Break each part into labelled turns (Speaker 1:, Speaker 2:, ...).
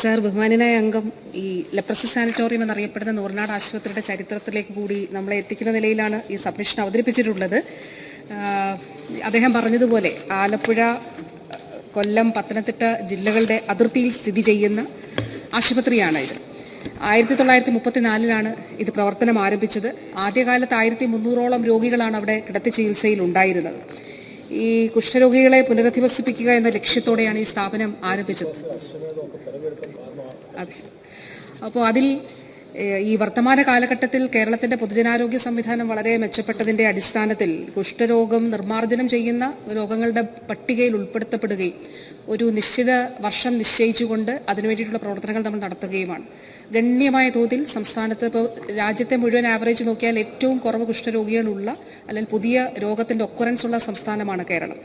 Speaker 1: Sir ബഹുമാനായ അംഗം ഈ ലെപ്രസി സാനിറ്റോറിയം എന്നറിയപ്പെടുന്ന നൂറിനാട് ആശുപത്രിയുടെ ചരിത്രത്തിലേക്ക് കൂടി നമ്മളെ എത്തിക്കുന്ന നിലയിലാണ് ഈ സബ്മിഷൻ അവതരിപ്പിച്ചിട്ടുള്ളത്. അദ്ദേഹം പറഞ്ഞതുപോലെ ആലപ്പുഴ കൊല്ലം പത്തനംതിട്ട ജില്ലകളുടെ അതിർത്തിയിൽ സ്ഥിതി ചെയ്യുന്ന ആശുപത്രിയാണ് ഇത്. ആയിരത്തി തൊള്ളായിരത്തി മുപ്പത്തിനാലിലാണ് ഇത് പ്രവർത്തനം ആരംഭിച്ചത്. ആദ്യകാലത്ത് ആയിരത്തി മുന്നൂറോളം രോഗികളാണ് അവിടെ കിടത്തി ചികിത്സയിൽ ഉണ്ടായിരുന്നത്. ഈ കുഷ്ഠരോഗികളെ പുനരധിവസിപ്പിക്കുക എന്ന ലക്ഷ്യത്തോടെയാണ് ഈ സ്ഥാപനം ആരംഭിച്ചത്. അതെ. അപ്പോൾ അതിൽ ഈ വർത്തമാന കാലഘട്ടത്തിൽ കേരളത്തിന്റെ പൊതുജനാരോഗ്യ സംവിധാനം വളരെ മെച്ചപ്പെട്ടതിന്റെ അടിസ്ഥാനത്തിൽ കുഷ്ഠരോഗം നിർമ്മാർജനം ചെയ്യുന്ന രോഗങ്ങളുടെ പട്ടികയിൽ ഉൾപ്പെടുത്തപ്പെടുകയും ഒരു നിശ്ചിത വർഷം നിശ്ചയിച്ചുകൊണ്ട് അതിനുവേണ്ടിയിട്ടുള്ള പ്രവർത്തനങ്ങൾ നമ്മൾ നടത്തുകയുമാണ്. ഗണ്യമായ തോതിൽ സംസ്ഥാനത്ത് ഇപ്പോൾ രാജ്യത്തെ മുഴുവൻ ആവറേജ് നോക്കിയാൽ ഏറ്റവും കുറവ് കുഷ്ഠരോഗികളുള്ള അല്ലെങ്കിൽ പുതിയ രോഗത്തിന്റെ ഒക്കുറൻസ് ഉള്ള സംസ്ഥാനമാണ് കേരളം.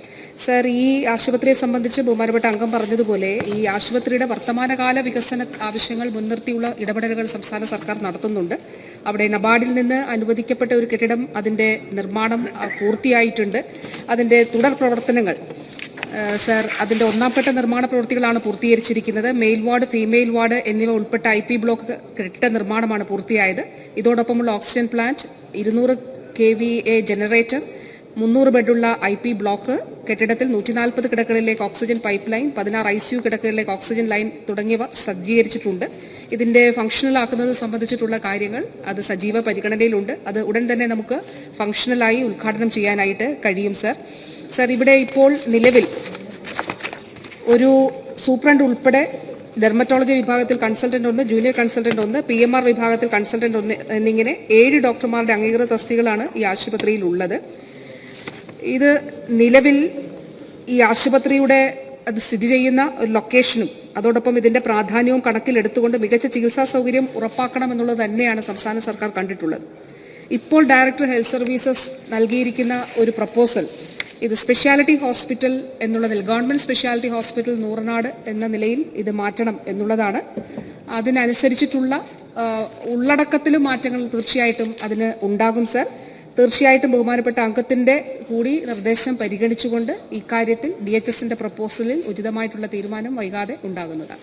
Speaker 1: സർ ഈ ആശുപത്രിയെ സംബന്ധിച്ച് ബഹുമാനപ്പെട്ട അംഗം പറഞ്ഞതുപോലെ ഈ ആശുപത്രിയുടെ വർത്തമാനകാല വികസന ആവശ്യങ്ങൾ മുൻനിർത്തിയുള്ള ഇടപെടലുകൾ സംസ്ഥാന സർക്കാർ നടത്തുന്നുണ്ട്. അവിടെ നബാർഡിൽ നിന്ന് അനുവദിക്കപ്പെട്ട ഒരു കെട്ടിടം അതിന്റെ നിർമ്മാണം പൂർത്തിയായിട്ടുണ്ട്. അതിന്റെ തുടർ പ്രവർത്തനങ്ങൾ സർ അതിന്റെ ഒന്നാംഘട്ട നിർമ്മാണ പ്രവൃത്തികളാണ് പൂർത്തീകരിച്ചിരിക്കുന്നത്. മെയിൽ വാർഡ് ഫീമെയിൽ വാർഡ് എന്നിവ ഉൾപ്പെട്ട ഐ പി ബ്ലോക്ക് കെട്ടിട നിർമ്മാണമാണ് പൂർത്തിയായത്. ഇതോടൊപ്പമുള്ള ഓക്സിജൻ പ്ലാന്റ് ഇരുന്നൂറ് കെ വി എ ജനറേറ്റർ മുന്നൂറ് ബെഡുള്ള ഐ പി ബ്ലോക്ക് കെട്ടിടത്തിൽ നൂറ്റി നാൽപ്പത് കിടക്കകളിലേക്ക് ഓക്സിജൻ പൈപ്പ് ലൈൻ പതിനാറ് ഐ സിയു കിടക്കകളിലേക്ക് ഓക്സിജൻ ലൈൻ തുടങ്ങിയവ സജ്ജീകരിച്ചിട്ടുണ്ട്. ഇതിന്റെ ഫംഗ്ഷണൽ ആക്കുന്നത് സംബന്ധിച്ചിട്ടുള്ള കാര്യങ്ങൾ അത് സജീവ പരിഗണനയിലുണ്ട്. അത് ഉടൻ തന്നെ നമുക്ക് ഫംഗ്ഷണലായി ഉദ്ഘാടനം ചെയ്യാനായിട്ട് കഴിയും സർ സർ ഇവിടെ ഇപ്പോൾ നിലവിൽ ഒരു സൂപ്രണ്ട് ഉൾപ്പെടെ ഡെർമറ്റോളജി വിഭാഗത്തിൽ കൺസൾട്ടന്റ് ഒന്ന് ജൂനിയർ കൺസൾട്ടന്റ് ഒന്ന് പി എം ആർ വിഭാഗത്തിൽ കൺസൾട്ടന്റ് ഒന്ന് എന്നിങ്ങനെ ഏഴ് ഡോക്ടർമാരുടെ അംഗീകൃത തസ്തികളാണ് ഈ ആശുപത്രിയിൽ ഉള്ളത് ഇത് നിലവിൽ ഈ ആശുപത്രിയുടെ അത് സ്ഥിതി ചെയ്യുന്ന ഒരു ലൊക്കേഷനും അതോടൊപ്പം ഇതിന്റെ പ്രാധാന്യവും കണക്കിലെടുത്തുകൊണ്ട് മികച്ച ചികിത്സാ സൗകര്യം ഉറപ്പാക്കണമെന്നുള്ളത് തന്നെയാണ് സംസ്ഥാന സർക്കാർ കണ്ടിട്ടുള്ളത്. ഇപ്പോൾ ഡയറക്ടർ ഹെൽത്ത് സർവീസസ് നൽകിയിരിക്കുന്ന ഒരു പ്രപ്പോസൽ ഇത് സ്പെഷ്യാലിറ്റി ഹോസ്പിറ്റൽ എന്നുള്ളതിൽ ഗവൺമെന്റ് സ്പെഷ്യാലിറ്റി ഹോസ്പിറ്റൽ നൂറനാട് എന്ന നിലയിൽ ഇത് മാറ്റണം എന്നുള്ളതാണ്. അതിനനുസരിച്ചിട്ടുള്ള ഉള്ളടക്കത്തിലും മാറ്റങ്ങൾ തീർച്ചയായിട്ടും അതിന് ഉണ്ടാകും സർ തീർച്ചയായിട്ടും ബഹുമാനപ്പെട്ട അംഗത്തിന്റെ കൂടി നിർദ്ദേശം പരിഗണിച്ചുകൊണ്ട് ഇക്കാര്യത്തിൽ ഡി എച്ച് എസിന്റെ പ്രപ്പോസലിൽ ഉചിതമായിട്ടുള്ള തീരുമാനം വൈകാതെ ഉണ്ടാകുന്നതാണ്.